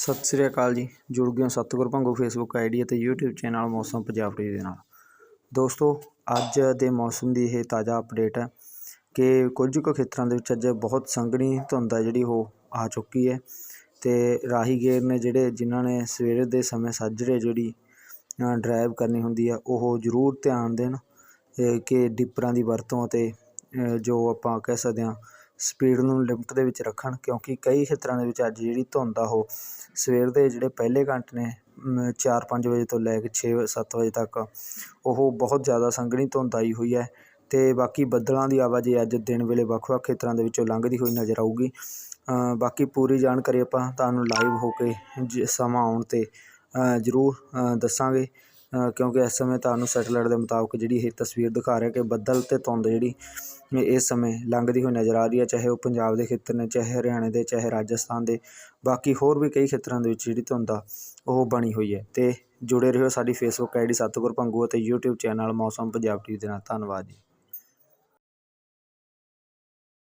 ਸਤਿ ਸ੍ਰੀ ਅਕਾਲ ਜੀ। ਜੁੜ ਗਏ ਹੋ ਸਤਿਗੁਰ ਭੰਗੂ ਫੇਸਬੁੱਕ ਆਈਡੀ ਅਤੇ YouTube channel Mausam Punjab TV ਦੇ ਨਾਲ। ਦੋਸਤੋ, ਅੱਜ ਦੇ ਮੌਸਮ ਦੀ ਇਹ ਤਾਜ਼ਾ ਅਪਡੇਟ ਹੈ ਕਿ ਕੁਝ ਕੁ ਖੇਤਰਾਂ ਦੇ ਵਿੱਚ ਅੱਜ ਬਹੁਤ ਸੰਘਣੀ ਧੁੰਦ ਹੈ ਜਿਹੜੀ ਉਹ ਆ ਚੁੱਕੀ ਹੈ ਤੇ ਰਾਹੀਗੀਰ ਨੇ ਜਿਹੜੇ ਜਿਨ੍ਹਾਂ ਨੇ ਸਵੇਰੇ ਦੇ ਸਮੇਂ ਸਾਜਰੇ ਜਿਹੜੀ ਡਰਾਈਵ ਕਰਨੀ ਹੁੰਦੀ ਆ ਉਹ ਜ਼ਰੂਰ ਧਿਆਨ ਦੇਣ ਕਿ ਡਿੱਪਰਾਂ ਦੀ ਵਰਤੋਂ ਅਤੇ ਜੋ ਆਪਾਂ ਕਹਿ ਸਕਦੇ ਹਾਂ ਸਪੀਡ ਨੂੰ ਲਿਮਟ ਦੇ ਵਿੱਚ ਰੱਖਣ, ਕਿਉਂਕਿ ਕਈ ਖੇਤਰਾਂ ਦੇ ਵਿੱਚ ਅੱਜ ਜਿਹੜੀ ਧੁੰਦ ਆ ਉਹ ਸਵੇਰ ਦੇ ਜਿਹੜੇ ਪਹਿਲੇ ਘੰਟੇ ਨੇ ਚਾਰ ਪੰਜ ਵਜੇ ਤੋਂ ਲੈ ਕੇ ਛੇ, ਸੱਤ ਵਜੇ ਤੱਕ, ਉਹ ਬਹੁਤ ਜ਼ਿਆਦਾ ਸੰਘਣੀ ਧੁੰਦ ਆਈ ਹੋਈ ਹੈ ਅਤੇ ਬਾਕੀ ਬੱਦਲਾਂ ਦੀ ਆਵਾਜਾਈ ਅੱਜ ਦਿਨ ਵੇਲੇ ਵੱਖ ਵੱਖ ਖੇਤਰਾਂ ਦੇ ਵਿੱਚੋਂ ਲੰਘਦੀ ਹੋਈ ਨਜ਼ਰ ਆਊਗੀ। ਬਾਕੀ ਪੂਰੀ ਜਾਣਕਾਰੀ ਆਪਾਂ ਤੁਹਾਨੂੰ ਲਾਈਵ ਹੋ ਕੇ ਜ, ਸਮਾਂ ਆਉਣ 'ਤੇ ਜ਼ਰੂਰ ਦੱਸਾਂਗੇ। ਕਿਉਂਕਿ ਇਸ ਸਮੇਂ ਤੁਹਾਨੂੰ ਸੈਟੇਲਾਈਟ ਦੇ ਮੁਤਾਬਕ ਜਿਹੜੀ ਇਹ ਤਸਵੀਰ ਦਿਖਾ ਰਿਹਾ ਕਿ ਬੱਦਲ ਅਤੇ ਧੁੰਦ ਜਿਹੜੀ ਇਸ ਸਮੇਂ ਲੰਘਦੀ ਹੋਈ ਨਜ਼ਰ ਆ ਰਹੀ ਹੈ, ਚਾਹੇ ਉਹ ਪੰਜਾਬ ਦੇ ਖੇਤਰ ਨੇ, ਚਾਹੇ ਹਰਿਆਣੇ ਦੇ, ਚਾਹੇ ਰਾਜਸਥਾਨ ਦੇ, ਬਾਕੀ ਹੋਰ ਵੀ ਕਈ ਖੇਤਰਾਂ ਦੇ ਵਿੱਚ ਜਿਹੜੀ ਧੁੰਦ ਆ, ਉਹ ਬਣੀ ਹੋਈ ਹੈ। ਅਤੇ ਜੁੜੇ ਰਹੋ ਸਾਡੀ ਫੇਸਬੁੱਕ ਆਈਡੀ ਸਤਿਗੁਰ ਭੰਗੂ ਅਤੇ YouTube channel Mausam Punjab TV ਦੇ ਨਾਲ। ਧੰਨਵਾਦ ਜੀ।